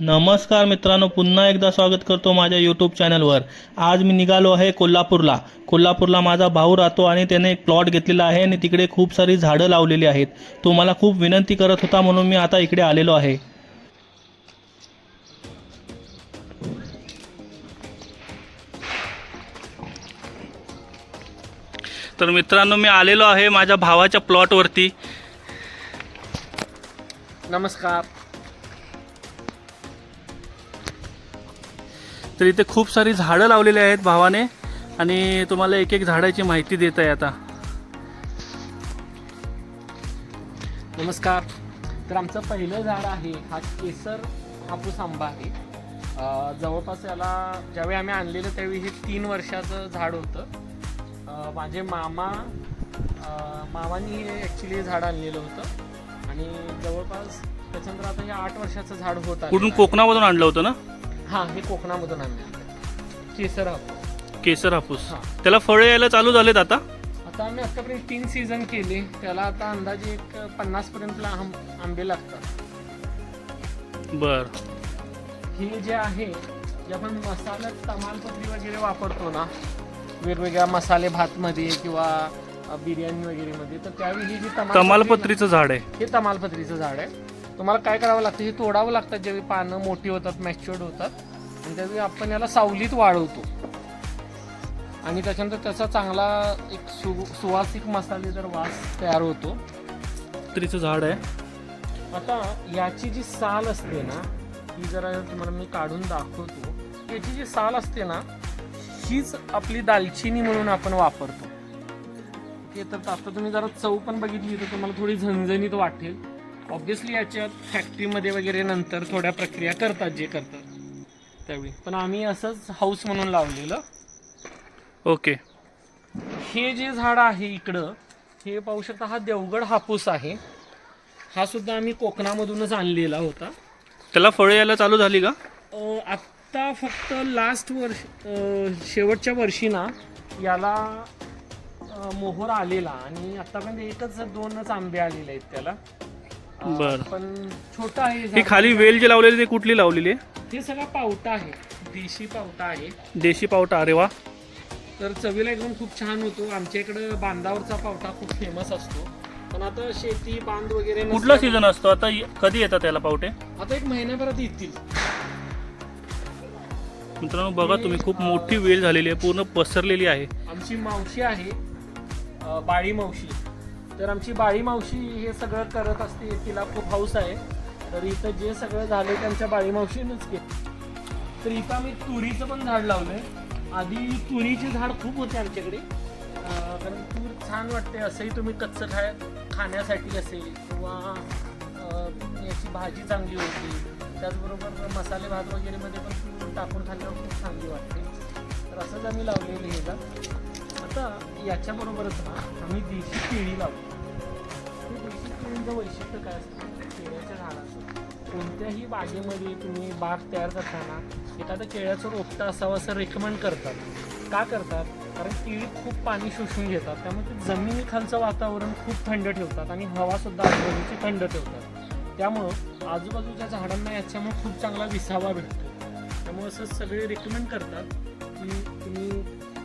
नमस्कार मित्रांनो पुन्हा एकदा स्वागत करतो माझ्या यूट्यूब चॅनलवर आज मी निघालो आहे कोल्हापूरला. कोल्हापूरला माझा भाऊ राहतो आणि त्याने एक प्लॉट घेतलेला आहे आणि तिकडे खूप सारी झाडं लावलेली आहेत. तो मला खूप विनंती करत होता म्हणून मी आता इकडे आलेलो आहे. तर मित्रांनो मी आलेलो आहे माझ्या भावाच्या प्लॉटवरती नमस्कार. तर इथे खूप सारी झाडं लावलेली आहेत भावाने. आणि तुम्हाला एक एक झाडाची माहिती देत आहे आता. नमस्कार. तर आमचं पहिलं झाड आहे हा केसर हापूस आंबा आहे. जवळपास याला ज्यावेळी आम्ही आणलेलं त्यावेळी हे तीन वर्षाचं झाड होतं. माझे मामा मामांनी हे ॲक्च्युली झाड आणलेलं होतं. आणि जवळपास त्याच्यानंतर आता हे आठ वर्षाचं झाड होत कुठून कोकणामधून आणलं होतं ना? हां हे कोकणामधून आणलेलं आहे. केसर हापूस केसर हापूस हां. त्याला फळे यायला चालू झालेत आता? आता आम्ही आतापर्यंत तीन सीझन केले. त्याला आता अंदाजे एक पन्नास पर्यंत आंबे लागतात. बर. हे जे आहे जे आपण मसाला तमालपत्री वगैरे वापरतो ना वेगवेगळ्या मसाले भातमध्ये किंवा अ, बिर्याणी वगैरेमध्ये तर त्यावेळी ही जी तमालपत्री तमालपत्रीचं झाड आहे. हे तमालपत्रीचं झाड आहे. तुम्हाला काय करावं लागतं? हे तोडावं लागतात ज्यावेळी पानं मोठी होतात मॅच्युअर्ड होतात. आणि त्यावेळी आपण याला सावलीत वाळवतो. आणि त्याच्यानंतर त्याचा चांगला एक सु सुवासिक मसालेदार वास तयार होतो. पत्रीचं झाड आहे. आता याची जी साल असते ना ही जरा तुम्हाला मी काढून दाखवतो. याची जी साल असते ना हीच आपली दालचिनी म्हणून आपण वापरतो. तर आता तुम्ही जरा चव पण बघितली तर तुम्हाला थोडी झणझणीत वाटेल. ऑब्विसली याच्यात फॅक्टरीमध्ये वगैरे नंतर थोड्या प्रक्रिया करतात जे करतात. त्यावेळी. पण आम्ही असंच हाऊस म्हणून लावलेलं. ओके हे जे झाड आहे इकडं हे पाहू शकता हा देवगड हापूस आहे. हा सुद्धा आम्ही कोकणामधूनच आणलेला होता. त्याला फळे यायला चालू झाली का? अ, आत्ता फक्त लास्ट वर्ष अ, शेवटच्या वर्षी ना याला अ, मोहर आलेला. आणि आतापर्यंत एकच दोनच आंबे आलेले आहेत त्याला. बरं. पण छोटा आहे ही झाड. खाली वेल जी लावलेली ती कुठली लावलेली आहे? हे सगळा पावटा आहे. देशी पावटा आहे. देशी पावटा अरे वा. तर चवीला एकदम खूप छान होतो. आमच्या इकडं बांधावरचा पावटा खूप फेमस असतो. पण आता शेती बांध वगैरे कुठला सीझन असतो? आता य- कधी येतात त्याला पावटे? आता एक महिन्याभरात येतील. मित्रांनो बघा तुम्ही खूप मोठी वेल झालेली आहे पूर्ण पसरलेली आहे. आमची मावशी आहे अ, बाळी मावशी. तर आमची बाळी मावशी हे सगळं करत असते तिला खूप हाऊस आहे. तर इथं जे सगळं झालं त्यांच्या बाळी मावशीनंच केलं तर इथं आम्ही तुरीचं पण झाड लावलंय. आधी तुरीचे झाड खूप होते आमच्याकडे. कारण तूर छान वाटते असंही तुम्ही कच्चं खाय खाण्यासाठी असेल किंवा याची भाजी चांगली होती. त्याचबरोबर मसाले भात वगैरेमध्ये पण तूर टाकून खाल्ल्यावर खूप चांगली वाटते. तर असंच आम्ही लावलेलं हे आता याच्याबरोबरच ना आम्ही देशी केळी लावतो देशी वैशिष्ट्य काय असतं? केळ्याच्या झाडाचं. कोणत्याही बागेमध्ये तुम्ही बाग तयार करताना एखादं केळ्याचं रोपटं असावं असं रेकमेंड करतात. का करतात? कारण केळी खूप पाणी शोषून घेतात. त्यामुळे ते जमिनीखालचं वातावरण खूप थंड ठेवतात आणि हवासुद्धा आजूबाजूची थंड ठेवतात. त्यामुळं आजूबाजूच्या झाडांना याच्यामुळे खूप चांगला विसावा भेटतो. त्यामुळे असं सगळे रेकमेंड करतात की तुम्ही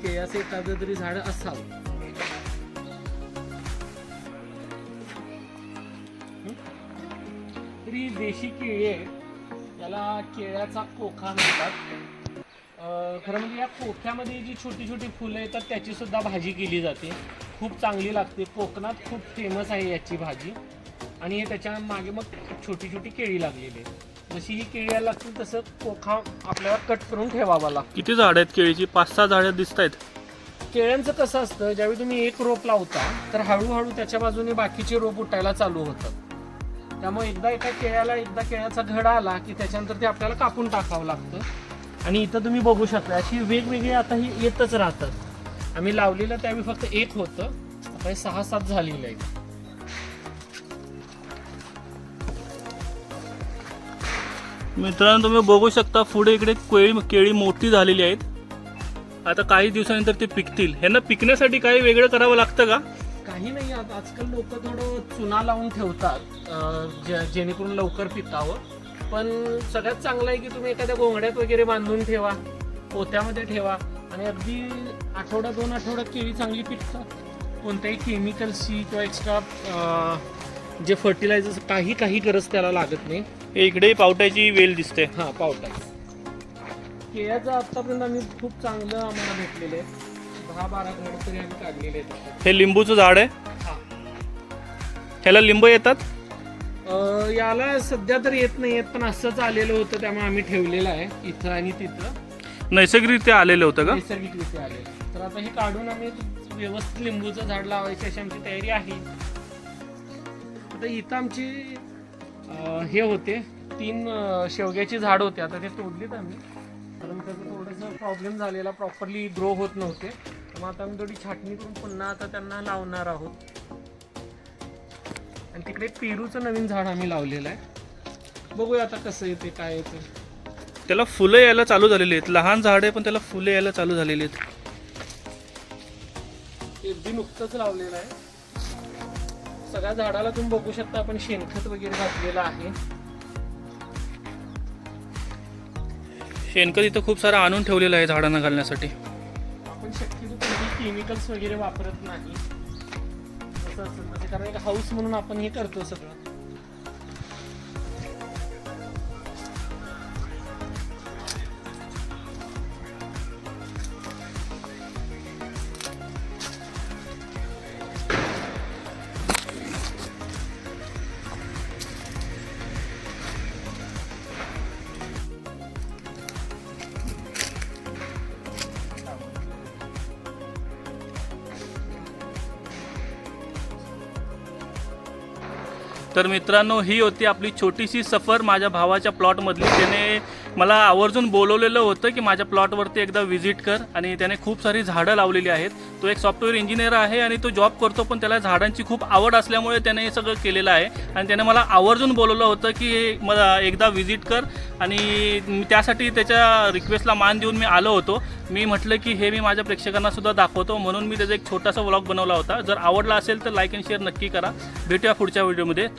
केळ्याचं एखादं तरी झाड असावं तरी देशी केळी आहे. याला केळ्याचा कोखा म्हणतात. खरं म्हणजे या कोख्यामध्ये जी छोटी छोटी फुलं येतात त्याची सुद्धा भाजी केली जाते. खूप चांगली लागते. कोकणात खूप फेमस आहे याची भाजी. आणि हे त्याच्यामागे मग छोटी छोटी केळी लागलेली आहे जशी ही केळी लागतील तसं कोखा आपल्याला कट करून ठेवावा लागतो. किती झाड आहेत केळीची? पाच सहा झाडं दिसत आहेत. केळ्यांचं कसं असतं ज्यावेळी तुम्ही एक रोप लावता तर हळूहळू त्याच्या बाजूने बाकीचे रोप उठायला चालू होतात. त्यामुळे एकदा एका केळ्याला एकदा केळ्याचा घड आला की त्याच्यानंतर ते आपल्याला कापून टाकावं लागतं. आणि इथं तुम्ही बघू शकता अशी वेगवेगळी आता ही येतच राहतात. आम्ही लावलेलं त्यावेळी फक्त एक होतं. आता हे सहा सात झालेलं आहे. मित्रांनो तुम्ही बघू शकता पुढे इकडे केळी केळी मोठी झालेली आहेत. आता काही दिवसानंतर ते पिकतील. ह्यांना पिकण्यासाठी काही वेगळं करावं लागतं का? काही नाही आता आजकाल लोक थोडं चुना लावून ठेवतात जे- जेणेकरून लवकर पिकावं पण सगळ्यात चांगलं आहे की तुम्ही एखाद्या गोंगड्यात वगैरे बांधून ठेवा पोत्यामध्ये ठेवा आणि अगदी आठवडा दोन आठवड्यात केळी चांगली पिकतात कोणत्याही केमिकल्सची किंवा एक्स्ट्रा जे फर्टिलायझर्स काही काही गरज त्याला लागत नाही. हे इकडे पावट्याची वेल दिसते. हा पावटा. केळ्याचं आतापर्यंत आम्ही खूप चांगलं आम्हाला भेटलेलं आहे. दहा बारा झाड तरी आम्ही काढलेले आहेत. हे लिंबूचं झाड आहे? हा. ह्याला लिंब येतात? अं, याला सध्या तर येत नाही येत पण असंच आलेलं होतं त्यामुळे आम्ही ठेवलेलं आहे इथं आणि तिथं. नैसर्गिकरित्या आलेलं होतं का? नैसर्गिकरित्या आलेलं तर आता हे काढून आम्ही व्यवस्थित लिंबूचं झाड लावायची अशी आमची तयारी आहे. आता इथं आमची अं, हे होते तीन अं, शेवग्याची झाड होते. आता ते तोडलीत आम्ही. कारण त्याचा थोडंसं प्रॉब्लेम झालेला. प्रॉपरली ग्रो होत नव्हते. मग आता आम्ही थोडी छाटणी करून पुन्हा आता त्यांना लावणार आहोत. आणि तिकडे पेरूचं नवीन झाड आम्ही लावलेलं आहे. बघूया आता कसं येते काय येते. त्याला फुलं यायला चालू झालेली आहेत. लहान झाड आहे पण त्याला फुलं यायला चालू झालेली आहेत. अगदी नुकतंच लावलेलं आहे. सगळ्या झाडाला तुम्ही बघू शकता आपण शेणखत वगैरे घातलेलं आहे. शेणखत इथं खूप सारं आणून ठेवलेलं आहे झाडांना घालण्यासाठी. आपण केमिकल्स वगैरे वापरत नाही. असं असं. म्हणजे कारण एक हाऊस म्हणून आपण हे करतो सगळं. तर मित्रांनो ही होती आपली छोटीशी सफर माझ्या भावाच्या प्लॉटमधली. त्याने मला आवर्जून बोलवलेलं होतं की माझ्या प्लॉटवरती एकदा व्हिजिट कर आणि त्याने खूप सारी झाडं लावलेली आहेत. तो एक सॉफ्टवेअर इंजिनियर आहे आणि तो जॉब करतो पण त्याला झाडांची खूप आवड असल्यामुळे त्याने हे सगळं केलेलं आहे. आणि त्याने मला आवर्जून बोलवलं होतं की हे मला एकदा व्हिजिट कर आणि त्यासाठी त्याच्या रिक्वेस्टला मान देऊन मी आलो होतो. मी म्हटलं की हे मी माझ्या प्रेक्षकांना सुद्धा दाखवतो. म्हणून मी त्याचा एक छोटासा व्लॉग बनवला होता. जर आवडला असेल तर लाईक अँड शेअर नक्की करा. भेटूया पुढच्या व्हिडिओमध्ये.